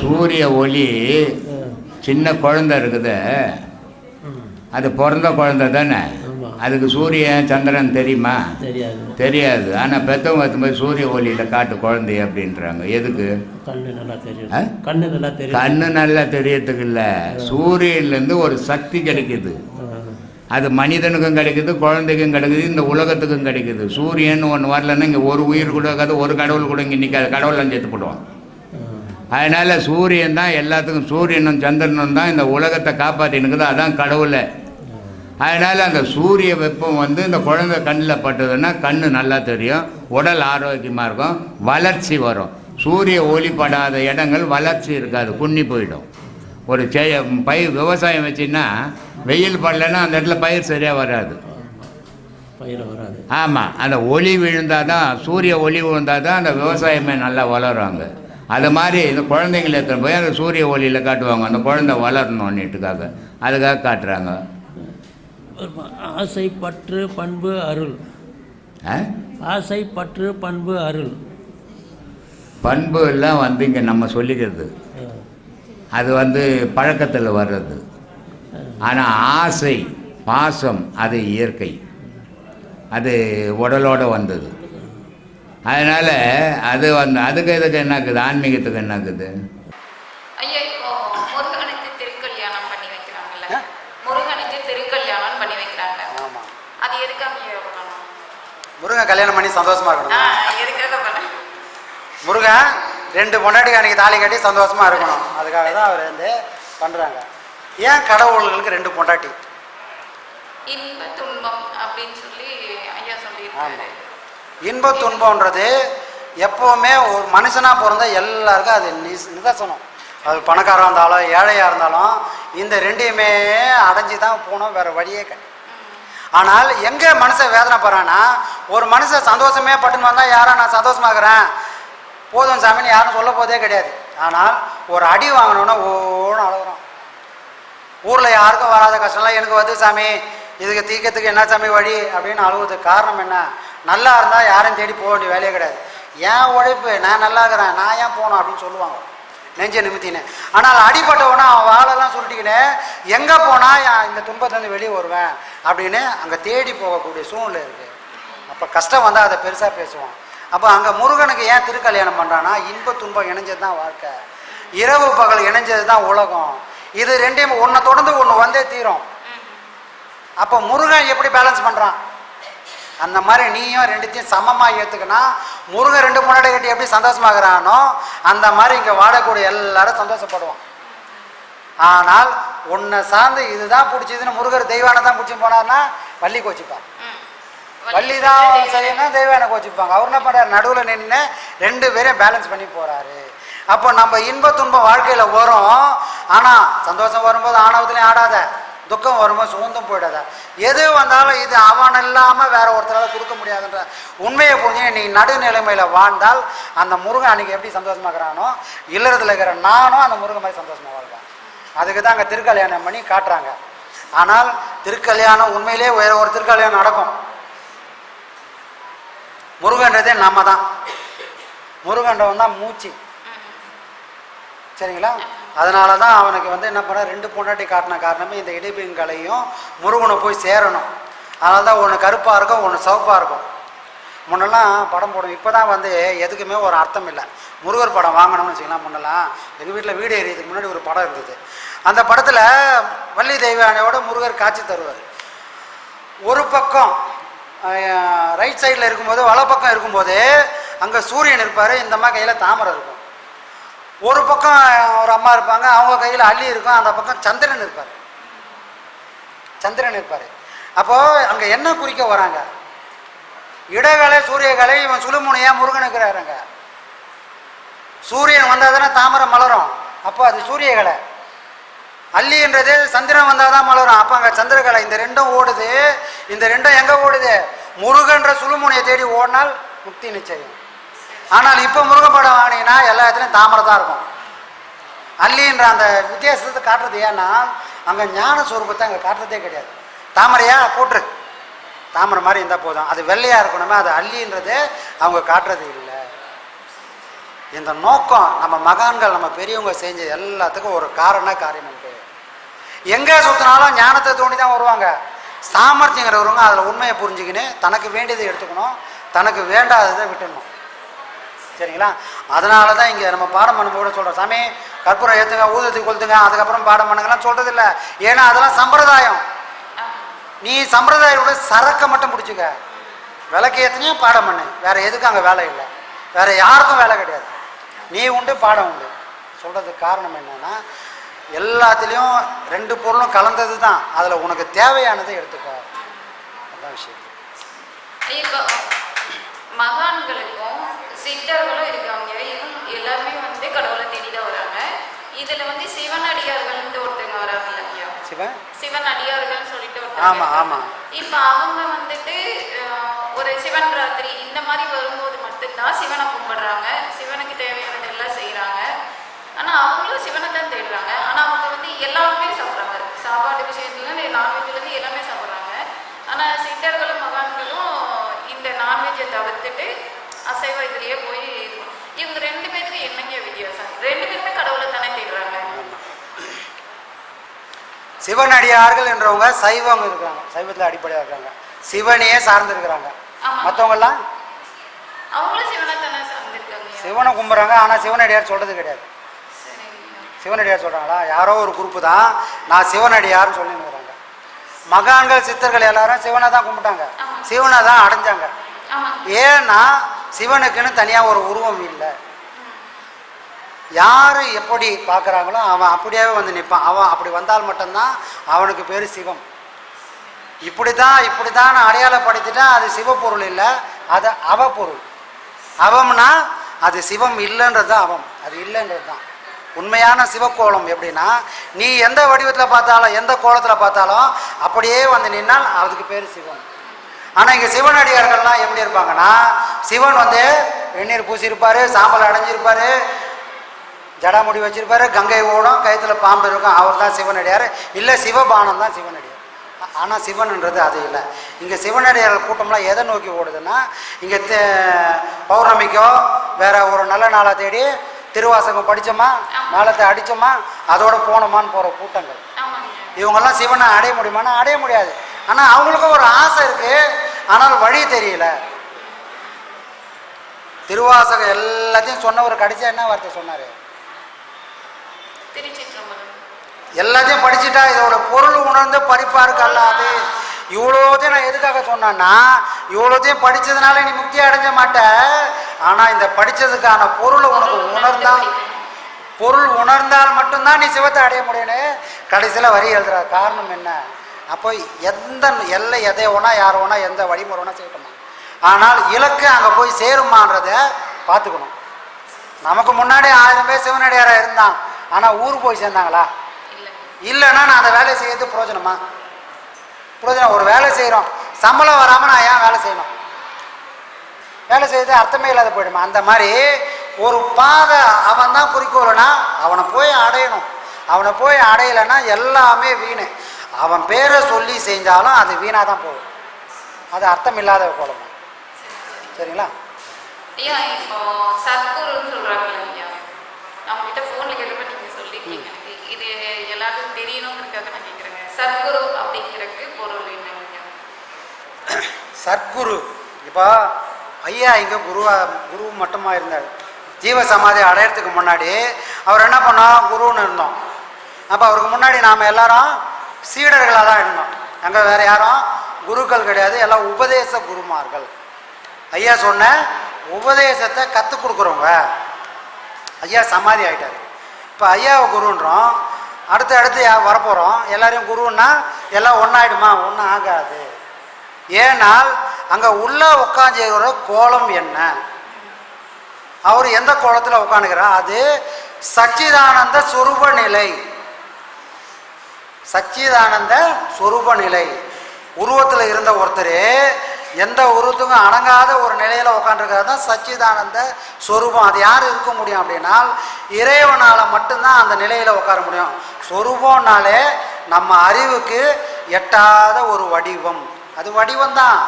சூரிய ஒளி சின்ன குழந்தை இருக்குது. அது பிறந்த குழந்தை தானே? அதுக்கு சூரியன் சந்திரன் தெரியுமா? தெரியாது. தெரியாது. ஆனால் பெற்றவங்க எத்தும்போது சூரிய ஒளியில் காட்டு குழந்தை அப்படின்றாங்க. எதுக்கு? கண்ணு நல்லா தெரியும்? கண்ணு நல்லா தெரியும். கண்ணு நல்லா தெரியறதுக்கு இல்லை. சூரியன்லேருந்து ஒரு சக்தி கிடைக்குது. அது மனிதனுக்கும் கிடைக்குது குழந்தைக்கும் கிடைக்குது இந்த உலகத்துக்கும் கிடைக்குது. சூரியன் ஒன்று வரலன்னா இங்கே ஒரு உயிர் கூட இருக்காது ஒரு கடவுள் கூட இங்கே நிற்காது கடவுள்லாம் செத்து போடுவான். அதனால் சூரியன் தான் எல்லாத்துக்கும் சூரியனும் சந்திரனும் தான் இந்த உலகத்தை காப்பாற்றினுக்குது அதான் கடவுளை. அதனால் அந்த சூரிய வெப்பம் வந்து இந்த குழந்தை கண்ணில் பட்டதுன்னா கண்ணு நல்லா தெரியும் உடல் ஆரோக்கியமாக இருக்கும் வளர்ச்சி வரும். சூரிய ஒளி படாத இடங்கள் வளர்ச்சி இருக்காது குன்னி போயிடும். ஒரு செய பயிர் விவசாயம் வச்சின்னா வெயில் படலைன்னா அந்த இடத்துல பயிர் சரியாக வராது. பயிர வராது. ஆமாம் அந்த ஒளி விழுந்தால் தான் சூரிய ஒளி விழுந்தால் தான் அந்த விவசாயமே நல்லா வளருவாங்க. அது மாதிரி இந்த குழந்தைங்களை எடுத்துன்னு போய் அந்த சூரிய ஒளியில் காட்டுவாங்க. அந்த குழந்தை வளரணுன்னுட்டுக்காக அதுக்காக காட்டுறாங்க. ஆசை பற்று பண்பு அருள்? ஆசை பற்று பண்பு அருள். பண்பு எல்லாம் வந்து இங்கே நம்ம சொல்லிக்கிறது. அது வந்து பழக்கத்தில் வர்றது. ஆனால் ஆசை பாசம் அது இயற்கை. அது உடலோட வந்தது. அதனால் அது வந்து அதுக்கு இதுக்கு என்ன இருக்குது ஆன்மீகத்துக்கு என்ன இருக்குது ஐயா இப்போ முருகனுக்கு திருக்கல்யாணம் பண்ணி வைக்கிறாங்கல்ல. முருகனுக்கு திருக்கல்யாணம் பண்ணி வைக்கிறாங்க. ஆமாம் அது எதுக்காக முருகன் கல்யாணம் பண்ணி சந்தோஷமா இருக்கணும்? எதுக்காக முருகன் ரெண்டு பொண்டாட்டிக்கு அன்னைக்கு தாலி கட்டி சந்தோஷமா இருக்கணும். அதுக்காக தான் அவர் வந்து பண்ணுறாங்க ஏன் கடவுள்களுக்கு ரெண்டு பொண்டாட்டி? இன்ப துன்பம் அப்படின்னு சொல்லி ஐயா சொல்லியிருக்காரு. இன்ப துன்பன்றது எப்போவுமே ஒரு மனுஷனாக பிறந்த எல்லாருக்கும் அது நிஸ் நிதர்சனம். அது பணக்காராக இருந்தாலும் ஏழையாக இருந்தாலும் இந்த ரெண்டையுமே அடைஞ்சு தான் போகணும் வேறு வழியே கிடையாது. ஆனால் எங்கே மனுஷன் வேதனை போகிறான்னா ஒரு மனுஷன் சந்தோஷமே பட்டுன்னு வந்தால் யாரா நான் சந்தோஷமாகறேன் போதும் சாமின்னு யாரும் சொல்ல போதே கிடையாது. ஆனால் ஒரு அடி வாங்கினோன்னா ஓன்னு அழுகுறோம் ஊரில் யாருக்கும் வராத கஷ்டம்லாம் எனக்கு வருது சாமி. இதுக்கு தீர்க்கறதுக்கு என்ன சாமி வழி அப்படின்னு அழுகுறதுக்கு காரணம் என்ன? நல்லா இருந்தால் யாரும் தேடி போக வேண்டிய வேலையே கிடையாது. ஏன் உழைப்பு நான் நல்லா இருக்கிறேன் நான் ஏன் போகணும் அப்படின்னு சொல்லுவாங்க. நெஞ்ச நிமித்தின்னு. ஆனால் அடிபட்டவனா அவன் வாழெல்லாம் சுருட்டிக்கினே எங்கே போனால் இந்த துன்பத்துலேருந்து வெளியே வருவேன் அப்படின்னு அங்கே தேடி போகக்கூடிய சூழ்நிலை இருக்குது அப்போ கஷ்டம் வந்தால் அதை பெருசாக பேசுவான். அப்போ அங்கே முருகனுக்கு ஏன் திருக்கல்யாணம் பண்ணுறான்னா இன்ப துன்பம் இணைஞ்சது தான் வாழ்க்கை. இரவு பகல் இணைஞ்சது தான் உலகம். இது ரெண்டையும் ஒன்றை தொடர்ந்து ஒன்று வந்தே தீரும். அப்போ முருகன் எப்படி பேலன்ஸ் பண்ணுறான் அந்த மாதிரி நீயும் ரெண்டுத்தையும் சமமாக ஏற்றுக்கினா முருகன் ரெண்டு முன்னாடி கட்டி எப்படி சந்தோஷமாகறானோ அந்த மாதிரி இங்கே வாழக்கூடிய எல்லாரும் சந்தோஷப்படுவான். ஆனால் உன்னை சார்ந்து இதுதான் பிடிச்சதுன்னு முருகர் தெய்வானை தான் பிடிச்சி போனார்னா வள்ளி கோச்சிப்பான். வள்ளி தான் செய்யணும் தெய்வானை கோச்சிப்பாங்க. அவர் என்ன பண்ணுறாரு நடுவில் நின்று ரெண்டு பேரையும் பேலன்ஸ் பண்ணி போகிறாரு அப்போ நம்ம இன்ப துன்பம் வாழ்க்கையில் வரும். ஆனால் சந்தோஷம் வரும்போது ஆணவத்துலேயும் ஆடாத. துக்கம் வரும்போது சுகந்தும் போயிடாத. எது வந்தாலும் இது அவன் இல்லாமல் வேற ஒருத்தரால கொடுக்க முடியாதுன்ற உண்மையை புரிஞ்சு நீ நடுநிலைமையில் வாழ்ந்தால் அந்த முருகன் அன்னைக்கு எப்படி சந்தோஷமாக்குறானோ இல்லறத்தில் இருக்கிற நானும் அந்த முருகன் மாதிரி சந்தோஷமாக வாழ்றேன் அதுக்கு தான் அங்கே திருக்கல்யாணம் பண்ணி காட்டுறாங்க. ஆனால் திருக்கல்யாணம் உண்மையிலே வேற ஒரு திருக்கல்யாணம் நடக்கும். முருகன்றதே நம்ம தான் முருகன்றவன் தான் மூச்சு. சரிங்களா? அதனால தான் அவனுக்கு வந்து என்ன பண்ண ரெண்டு பொண்டாட்டி காட்டின காரணமே இந்த இடைப்பெண்களையும் முருகனை போய் சேரணும். அதனால தான் ஒன்று கருப்பாக இருக்கும் ஒன்று சிவப்பாக இருக்கும். முன்னெல்லாம் படம் போடும் இப்போ தான் வந்து எதுக்குமே ஒரு அர்த்தம் இல்லை. முருகர் படம் வாங்கணும்னு வச்சுக்கலாம் முன்னெல்லாம். எங்கள் வீட்டில் வீடு எறியதுக்கு முன்னாடி ஒரு படம் இருந்தது. அந்த படத்தில் வள்ளி தெய்வானையோட முருகர் காட்சி தருவார். ஒரு பக்கம் ரைட் சைடில் இருக்கும்போது வலை பக்கம் இருக்கும்போது அங்கே சூரியன் இருப்பார் இந்த கையில் தாமரை இருக்கும். ஒரு பக்கம் ஒரு அம்மா இருப்பாங்க அவங்க கையில் அள்ளி இருக்கும் அந்த பக்கம் சந்திரன் இருப்பார். சந்திரன் இருப்பார். அப்போது அங்கே என்ன குறிக்க வராங்க? இடகலை சூரியகலை இவன் சுழுமுனையாக முருகன் இருக்கிறாருங்க சூரியன் வந்தால் தானே தாமரை மலரும். அப்போ அது சூரியகலை. அள்ளின்றது சந்திரன் வந்தால் தான் மலரும். அப்போ அங்கே சந்திரகலை இந்த ரெண்டும் ஓடுது. இந்த ரெண்டும் எங்கே ஓடுது? முருகன்ற சுழுமுனையை தேடி ஓடினால் முக்தி நிச்சயம். ஆனால் இப்போ முருகன் படம் வாங்கினீங்கன்னா எல்லா இடத்துலையும் தாமரை தான் இருக்கும். அல்லின்ற அந்த வித்தியாசத்தை காட்டுறது ஏன்னா அங்கே ஞான சுரூபத்தை அங்கே காட்டுறதே கிடையாது. தாமரையா போட்டுரு. தாமரை மாதிரி இருந்தால் போதும். அது வெள்ளையாக இருக்கணுமே அது அள்ளின்றதே அவங்க காட்டுறது இல்லை. இந்த நோக்கம் நம்ம மகான்கள் நம்ம பெரியவங்க செஞ்ச எல்லாத்துக்கும் ஒரு காரண காரியம். உண்டு எங்கே சுற்றினாலும் ஞானத்தை தோண்டி தான் வருவாங்க. சாமர்த்தியங்கிறவங்க அதில் உண்மையை புரிஞ்சுக்கின்னு தனக்கு வேண்டியதை எடுத்துக்கணும் தனக்கு வேண்டாததை விட்டுடணும். சரிங்களா? அதனால தான் இங்கே நம்ம பாடம் பண்ணும்போது சொல்கிறோம் சாமி கற்பூரம் ஏற்றுங்க ஊதத்தி கொளுத்துங்க அதுக்கப்புறம் பாடம் பண்ணுங்கலாம் சொல்கிறது இல்லை ஏன்னா அதெல்லாம் சம்பிரதாயம். நீ சம்பிரதாயோட சரக்கை மட்டும் பிடிச்சிக்க விளக்கு ஏற்றினையும் பாடம் பண்ணு. வேறு எதுக்கும் அங்கே வேலை இல்லை. வேறு யாருக்கும் வேலை கிடையாது. நீ உண்டு பாடம் உண்டு. சொல்கிறதுக்கு காரணம் என்னென்னா எல்லாத்துலேயும் ரெண்டு பொருளும் கலந்தது தான். அதில் உனக்கு தேவையானதை எடுத்துக்க. அதான் விஷயம். மகான்களுக்கும் சித்தர்களும் இருக்காங்க. இவங்க எல்லாருமே வந்து கடவுளை தேடி தான் வராங்க. இதுல வந்து சிவன் அடியார்கள்னு ஒருத்தவங்க வராங்க ஐயா சிவன்? சிவன் அடியார்கள்னு சொல்லிட்டு ஆமா. ஆமா. இப்ப அவங்க வந்துட்டு ஒரு சிவன் ராத்திரி இந்த மாதிரி வரும்போது மட்டும்தான் சிவனை கும்பிடுறாங்க. சிவனுக்கு தேவையானது எல்லாம் செய்றாங்க. ஆனா அவங்களும் சிவனை தான் தேடுறாங்க. ஆனா அவங்க வந்து எல்லாமே சாப்பிட்றாங்க. சாப்பாடு விஷயத்துல இருந்து நான்வெஜ்ல இருந்து எல்லாமே சாப்பிட்றாங்க. ஆனா சித்தர்களும் மகான்களும் இந்த நான்வெஜ்ஜை தவிர்த்துட்டு அசைவ இதுலயே போய் இவங்க ரெண்டு பேருக்கு என்னங்க வித்தியாசம்? ரெண்டு பேருமே கடவுளை தானே தேடுறாங்க. சிவனடியார்கள் என்றவங்க சைவம் இருக்கிறாங்க. சைவத்தில் அடிப்படையாக இருக்காங்க. சிவனையே சார்ந்து இருக்கிறாங்க ஆமா. மற்றவங்கெல்லாம் அவங்களும் சிவனை தானே சார்ந்திருக்காங்க. சிவனை கும்பிட்றாங்க ஆனால் சிவனடியார் சொல்கிறது கிடையாது. சிவனடியார் சொல்கிறாங்களா யாரோ ஒரு குரூப்பு தான் நான் சிவனடியார்னு சொல்லினுங்கிறாங்க மகான்கள் சித்தர்கள் எல்லாரும் சிவனை தான் கும்பிட்டாங்க. சிவனை தான் அடைஞ்சாங்க. ஏன்னா சிவனுக்குன்னு தனியாக ஒரு உருவம் இல்லை. யார் எப்படி பார்க்குறாங்களோ அவன் அப்படியே வந்து நிற்பான் அவன் அப்படி வந்தால் மட்டும்தான் அவனுக்கு பேர் சிவம். இப்படி தான் இப்படி தான் அடையாளப்படுத்திட்டா அது சிவப்பொருள் இல்லை அது அவப்பொருள் அவம்னா அது சிவம் இல்லைன்றது தான் அவம். அது இல்லைன்றது தான். உண்மையான சிவக்கோலம் எப்படின்னா நீ எந்த வடிவத்தில் பார்த்தாலும் எந்த கோலத்தில் பார்த்தாலும் அப்படியே வந்து நின்னால் அதுக்கு பேர் சிவம். ஆனால் இங்கே சிவனடியார்கள்லாம் எப்படி இருப்பாங்கன்னா சிவன் வந்து வெந்நீர் பூசியிருப்பார் சாம்பல் அடைஞ்சிருப்பாரு ஜடாமுடி வச்சிருப்பாரு கங்கை ஓடும் கயத்தில் பாம்பு இருக்கும் அவர் தான் சிவனடியார். இல்லை சிவபானம் தான் சிவனடியார். ஆனால் சிவன்ன்றது அது இல்லை. இங்கே சிவனடியார்கள் கூட்டம்லாம் எதை நோக்கி ஓடுதுன்னா இங்கே பௌர்ணமிக்கோ வேற ஒரு நல்ல நாளை தேடி திருவாசகம் படித்தோமா நாளத்தை அடித்தோமா அதோட போனோமான்னு போகிற கூட்டங்கள். இவங்கெல்லாம் சிவனை அடைய முடியுமானா அடைய முடியாது. ஆனால் அவங்களுக்கும் ஒரு ஆசை இருக்கு. ஆனால் வழி தெரியல. திருவாசகம் எல்லாத்தையும் சொன்னவர் கடைசியா என்ன வார்த்தை சொன்னார்? எல்லாத்தையும் படிச்சுட்டா இதோட பொருள் உணர்ந்து படிப்பாருக்கு அல்லாது இவ்வளோத்தையும் நான் எதுக்காக சொன்னேன்னா இவ்வளோத்தையும் படிச்சதுனால நீ முக்தி அடைஞ்ச மாட்ட. ஆனால் இந்த படிச்சதுக்கான பொருளை உனக்கு உணர்ந்தா பொருள் உணர்ந்தால் மட்டும்தான் நீ சிவத்தை அடைய முடியும்னு கடைசியில் வரி எழுதுற காரணம் என்ன? அப்போ எந்த எல்லை எதை ஒன்றா யார் ஒன்றா எந்த வழிமுறை ஒன்றா செய்யட்டுமா ஆனால் இலக்கு அங்கே போய் சேருமான்றத பார்த்துக்கணும். நமக்கு முன்னாடி ஆயிரம் பேர் சிவனடியாராக இருந்தான் ஆனால் ஊர் போய் சேர்ந்தாங்களா? இல்லைன்னா நான் அந்த வேலையை செய்யறது பிரயோஜனமா பிரயோஜனம் ஒரு வேலை செய்கிறோம் சம்பளம் வராமல் நான் ஏன் வேலை செய்யணும்? வேலை செய்யறது அர்த்தமே இல்லாத போயிடுமா? அந்த மாதிரி ஒரு பாதை அவன் தான் குறிக்கோள்னா அவனை போய் அடையணும். அவனை போய் அடையலைன்னா எல்லாமே வீணு. அவன் பேரை சொல்லி செஞ்சாலும் அது வீணாக தான் போகும். அது அர்த்தம் இல்லாத கோலமா? சரிங்களா? ஐயா இப்போ சத்குருன்னு சொல்றாங்க ஐயா ஃபோனில் கேட்டப்ப நீங்கள் சொல்லிருக்கீங்க. எனக்கு இது எல்லாருக்கும் தெரியணுங்கிறதுக்காக நான் கேட்குறேங்க. சத்குரு அப்படிங்கிறதுக்கு பொருள் என்னங்க சத்குரு இப்போ ஐயா இங்கே குருவா குரு மட்டுமா இருந்தார். ஜீவ சமாதி அடையறதுக்கு முன்னாடி அவர் என்ன பண்ணோம் குருன்னு இருந்தோம். அப்போ அவருக்கு முன்னாடி நாம் எல்லாரும் சீடர்களாக தான் இருந்தோம் அங்கே வேறு யாரும் குருக்கள் கிடையாது எல்லாம் உபதேச குருமார்கள். ஐயா சொன்ன உபதேசத்தை கற்றுக் கொடுக்குறவங்க. ஐயா சமாதி ஆகிட்டார் இப்போ ஐயாவை குருன்றோம். அடுத்து அடுத்து யா- வரப்போகிறோம் எல்லாரையும் குருன்னா எல்லாம் ஒன்றாயிடுமா ஒன்றும் ஆகாது. ஏனால் அங்கே உள்ளே உட்காந்துக்கிற கோலம் என்ன? அவர் எந்த கோலத்தில் உட்காந்துக்கிறார் அது சச்சிதானந்த சொரூப நிலை சச்சிதானந்த சொரூப நிலை உருவத்தில் இருந்த ஒருத்தர் எந்த உருவத்துக்கும் அடங்காத ஒரு நிலையில் உட்காந்துருக்கிறது தான் சச்சிதானந்த சொரூபம். அது யார் இருக்க முடியும் அப்படின்னா இறைவனால் மட்டும்தான் அந்த நிலையில் உட்கார முடியும். சொரூபம்னாலே நம்ம அறிவுக்கு எட்டாத ஒரு வடிவம். அது வடிவம் தான்.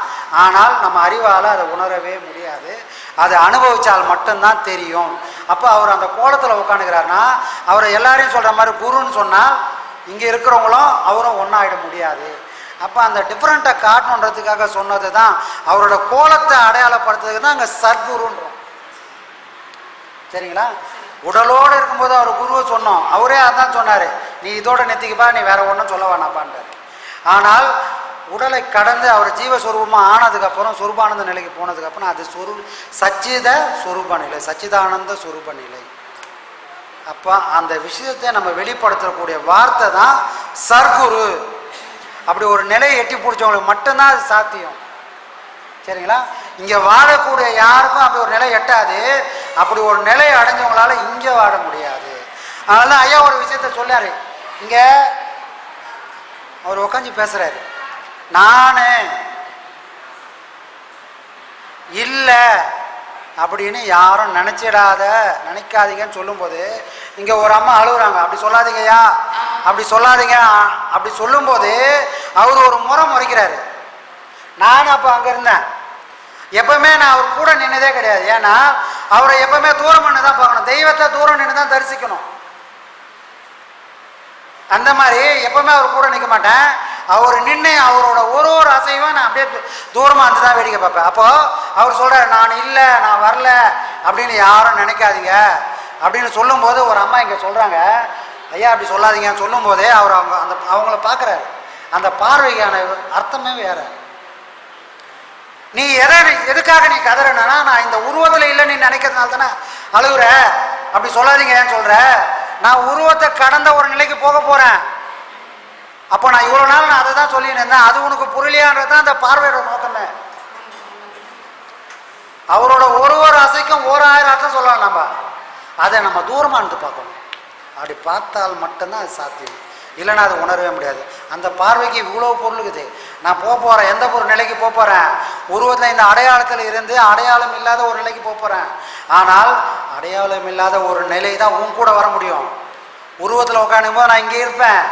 ஆனால் நம்ம அறிவால் அதை உணரவே முடியாது. அதை அனுபவித்தால் மட்டும்தான் தெரியும். அப்போ அவர் அந்த கோலத்தில் உட்காந்துக்கிறாருன்னா அவரை எல்லாரையும் சொல்கிற மாதிரி குருன்னு சொன்னால் இங்கே இருக்கிறவங்களும் அவரும் ஒன்றாயிட முடியாது. அப்போ அந்த டிஃப்ரெண்ட்டை காட்டணுன்றதுக்காக சொன்னது தான் அவரோட கோலத்தை அடையாளப்படுத்துறதுக்கு தான் அங்கே சர்க்குருன்றோம் சரிங்களா? உடலோடு இருக்கும்போது அவர் குருவை சொன்னோம். அவரே அதான் சொன்னார். நீ இதோட நெத்திக்குப்பா நீ வேற ஒன்றும் சொல்ல வேணாப்பான்றார் ஆனால் உடலை கடந்து அவர் ஜீவஸ்வரூபமாக ஆனதுக்கப்புறம் சொரூபானந்த நிலைக்கு போனதுக்கப்புறம் அது சொரு சச்சித சொரூப நிலை சச்சிதானந்த சொரூப நிலை. அப்போ அந்த விஷயத்தை நம்ம வெளிப்படுத்தக்கூடிய வார்த்தை தான் சர்க்குரு. அப்படி ஒரு நிலையை எட்டி பிடிச்சவங்களுக்கு மட்டும்தான் அது சாத்தியம். சரிங்களா? இங்கே வாழக்கூடிய யாருக்கும் அப்படி ஒரு நிலை எட்டாது. அப்படி ஒரு நிலை அடைஞ்சவங்களால இங்கே வாழ முடியாது. அதனால தான் ஐயா ஒரு விஷயத்த சொல்லாரு இங்கே அவர் உட்காந்து பேசுறாரு. நான் இல்லை. அப்படின்னு யாரும் நினச்சிடாத நினைக்காதீங்கன்னு சொல்லும்போது இங்கே ஒரு அம்மா அழுகுறாங்க. அப்படி சொல்லாதீங்கய்யா. அப்படி சொல்லாதீங்க. அப்படி சொல்லும்போது அவர் ஒரு முறை முறைக்கிறாரு. நான் அப்போ அங்கே இருந்தேன். எப்பவுமே நான் அவர் கூட நின்னதே கிடையாது. ஏன்னா அவரை எப்பவுமே தூரம் பண்ணி தான் பார்க்கணும். தெய்வத்தை தூரம் நின்று தான் தரிசிக்கணும். அந்த மாதிரி எப்பவுமே அவர் கூட நிற்க மாட்டேன். அவர் நின்று அவரோட ஒரு ஒரு அசைவும் நான் அப்படியே தூரமாக இருந்து தான் வேடிக்கை பார்ப்பேன். அப்போது அவர் சொல்கிறார் நான் இல்லை நான் வரல அப்படின்னு யாரும் நினைக்காதீங்க அப்படின்னு சொல்லும்போது ஒரு அம்மா இங்கே சொல்கிறாங்க ஐயா அப்படி சொல்லாதீங்கன்னு சொல்லும்போதே அவர் அவங்க அந்த அவங்கள பார்க்குறாரு. அந்த பார்வைக்கான அர்த்தமே வேறு. நீ எதை எதுக்காக நீ கதறனா நான் இந்த உருவத்தில் இல்லை நீ நினைக்கிறதுனால தானே அழுகுற? அப்படி சொல்லாதீங்க ஏன் சொல்கிற நான் உருவத்தை கடந்த ஒரு நிலைக்கு போக போகிறேன் அப்போ நான் இவ்வளோ நாள் நான் அதை தான் சொல்லின்னு இருந்தேன். அது உனக்கு புரியலையான்றது தான் அந்த பார்வையோட நோக்கமே அவரோட ஒரு ஒரு அசைக்கும் ஒரு ஆயிரம் அர்த்தம் சொல்லலாம் நம்ம. அதை நம்ம தூரமாக இருந்து பார்க்கணும். அப்படி பார்த்தால் மட்டும்தான் அது சாத்தியம். இல்லைன்னா அது உணரவே முடியாது. அந்த பார்வைக்கு இவ்வளோ பொருள் இருக்குது. நான் போக போகிறேன் எந்த ஒரு நிலைக்கு போக போகிறேன் உருவத்தில் இந்த அடையாளத்தில் இருந்து அடையாளம் இல்லாத ஒரு நிலைக்கு போக போகிறேன் ஆனால் அடையாளம் இல்லாத ஒரு நிலை தான் உன் கூட வர முடியும். உருவத்தில் உட்காந்தும் போது நான் இங்கே இருப்பேன்.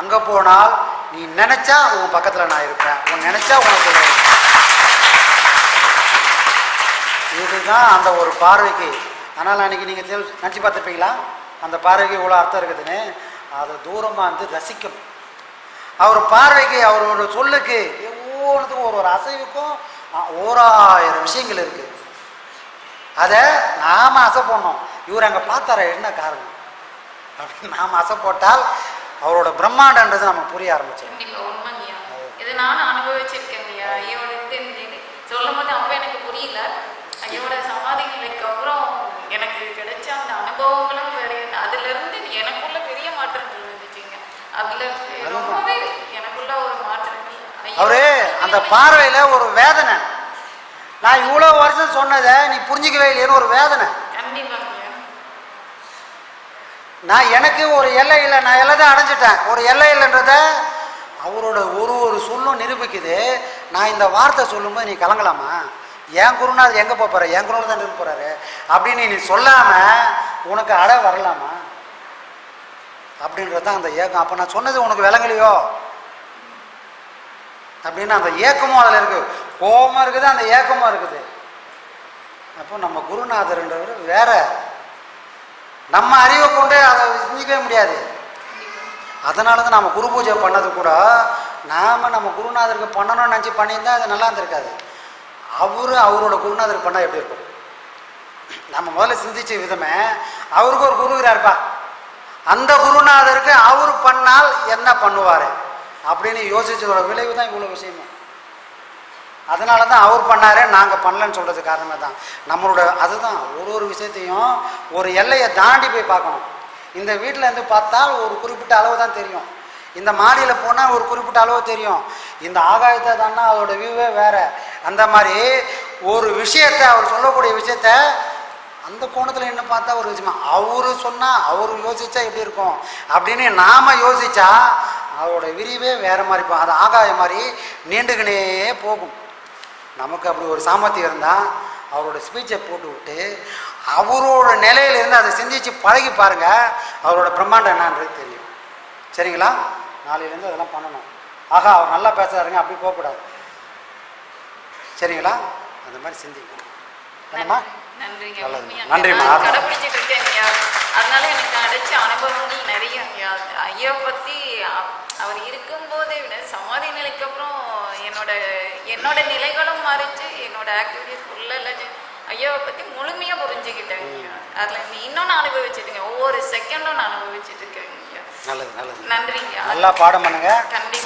அங்கே போனால் நீ நினச்சா உன் பக்கத்தில் நான் இருப்பேன். உன் நினச்சா உனக்கு இதுதான் அந்த ஒரு பார்வைக்கு. ஆனால் அன்றைக்கி நீங்கள் தெரி நினச்சி பார்த்துருப்பீங்களா? அந்த பார்வைக்கு இவ்வளோ அர்த்தம் இருக்குதுன்னு. அதை தூரமாக இருந்து ரசிக்கும். அவர் பார்வைக்கு அவரோட சொல்லுக்கு ஒவ்வொன்றுக்கும் ஒரு ஒரு அசைவுக்கும் ஓராயிரம் விஷயங்கள் இருக்குது அதை நாம் அசை போடணும். இவர் அங்கே பார்த்தார என்ன காரணம்? அப்படின்னு நாம் அசை போட்டால் அவரோட பிரம்மாண்டன்றது நம்ம புரிய ஆரம்பிச்சிடும் இது நானும் அனுபவிச்சிருக்கேங்கய்யா. ஐயோட இது இது சொல்லும் போது அப்போ எனக்கு புரியல. ஐயோட சமாதி நிலைக்கு அப்புறம் எனக்கு கிடைச்ச அந்த அனுபவங்களும் வேற. அதுல இருந்து எனக்குள்ள பெரிய மாற்றங்கள் வந்துச்சுங்க அதுல ரொம்பவே எனக்குள்ள ஒரு மாற்றங்கள் ஐயோ, அவரு அந்த பார்வையில் ஒரு வேதனை. நான் இவ்வளோ வருஷம் சொன்னதை நீ புரிஞ்சிக்கவே இல்லையேன்னு ஒரு வேதனை. நான் எனக்கு ஒரு எல்லை இல்லை நான் எல்லாத்தையும் அடைஞ்சிட்டேன். ஒரு எல்லை இல்லைன்றத அவரோட ஒரு ஒரு சொல்லும் நிரூபிக்குது. நான் இந்த வார்த்தை சொல்லும்போது நீ கலங்கலாமா? என் குருநாதர் எங்கே போகிறாரு என் குருநாதர் தான் இருக்க போகிறாரு அப்படின்னு நீ சொல்லாமல் உனக்கு அடை வரலாமா? அப்படின்றது தான் அந்த ஏக்கம். அப்போ நான் சொன்னது உனக்கு விளங்கலையோ? அப்படின்னு அந்த ஏக்கமும் அதில் இருக்குது கோபமாக இருக்குது அந்த ஏக்கமும் இருக்குது. அப்போ நம்ம குருநாதர்ன்றவர் வேற. நம்ம அறிவை கொண்டு அதை சிந்திக்கவே முடியாது. அதனால தான் நம்ம குரு பூஜை பண்ணது கூட நாம் நம்ம குருநாதருக்கு பண்ணணும்னு நினச்சி பண்ணியிருந்தால் அது நல்லா இருந்திருக்காது. அவர் அவரோட குருநாதருக்கு பண்ணால் எப்படி இருக்கும்? நம்ம முதல்ல சிந்திச்ச விதமே அவருக்கு ஒரு குரு இருக்கிறாருப்பா. அந்த குருநாதருக்கு அவர் பண்ணால் என்ன பண்ணுவார்? அப்படின்னு யோசிச்சதோட விளைவு தான் இவ்வளோ விஷயமா. அதனால தான் அவர் பண்ணார் நாங்கள் பண்ணலன்னு சொல்கிறது காரணமே தான் நம்மளோட அதுதான் ஒரு ஒரு விஷயத்தையும் ஒரு எல்லையை தாண்டி போய் பார்க்கணும். இந்த வீட்டில் இருந்து பார்த்தால் ஒரு குறிப்பிட்ட அளவு தான் தெரியும். இந்த மாடியில் போனால் ஒரு குறிப்பிட்ட அளவு தெரியும். இந்த ஆகாயத்தை தானா அதோட வியூவே வேறு. அந்த மாதிரி ஒரு விஷயத்தை அவர் சொல்லக்கூடிய விஷயத்த அந்த கோணத்தில் என்ன பார்த்தா ஒரு விஷயமா அவரு சொன்னால் அவர் யோசித்தா எப்படி இருக்கும்? அப்படின்னு நாம் யோசித்தா அதோட விரிவே வேறு மாதிரி இருக்கும் அது ஆகாய மாதிரி நீண்டுக்கினே போகும். நமக்கு அப்படி ஒரு சாமர்த்தியம் இருந்தால் அவரோட ஸ்பீச்சை போட்டு விட்டு அவரோட நிலையிலேருந்து அதை சிந்திச்சு பழகி பாருங்க அவரோட பிரம்மாண்டம் என்னன்றது தெரியும். சரிங்களா? நாளையிலேருந்து அதெல்லாம் பண்ணணும். ஆகா அவர் நல்லா பேசுறாருங்க அப்படி போகக்கூடாது. சரிங்களா? அந்த மாதிரி சிந்திக்கணும் என்னம்மா? நன்றிம்மா. அதனால எனக்கு கிடைச்ச அனுபவங்கள் நிறைய ஐயா. பத்தி அவர் இருக்கும்போதே விட சமாதி நிலைக்கு அப்புறம் என்னோட என்னோட நிலைகளும் மாறிச்சு. என்னோட ஆக்டிவிட்டிஸ் ஃபுல்லாக ஐயாவை பத்தி முழுமையா புரிஞ்சுக்கிட்டேன். அதுல இன்னும் நான் அனுபவிச்சிட்டுங்க. ஒவ்வொரு செகண்டும் நான் அனுபவிச்சுட்டு இருக்கேன் நல்லது நல்லது. நன்றிங்க. நல்லா பாடம் பண்ணுங்க.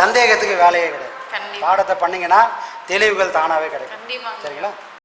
சந்தேகத்துக்கு வேலையே கிடையாது. பாடத்தை பண்ணீங்கன்னா தெளிவுகள் தானாகவே கிடைக்கும். கண்டிப்பா சரிங்களா?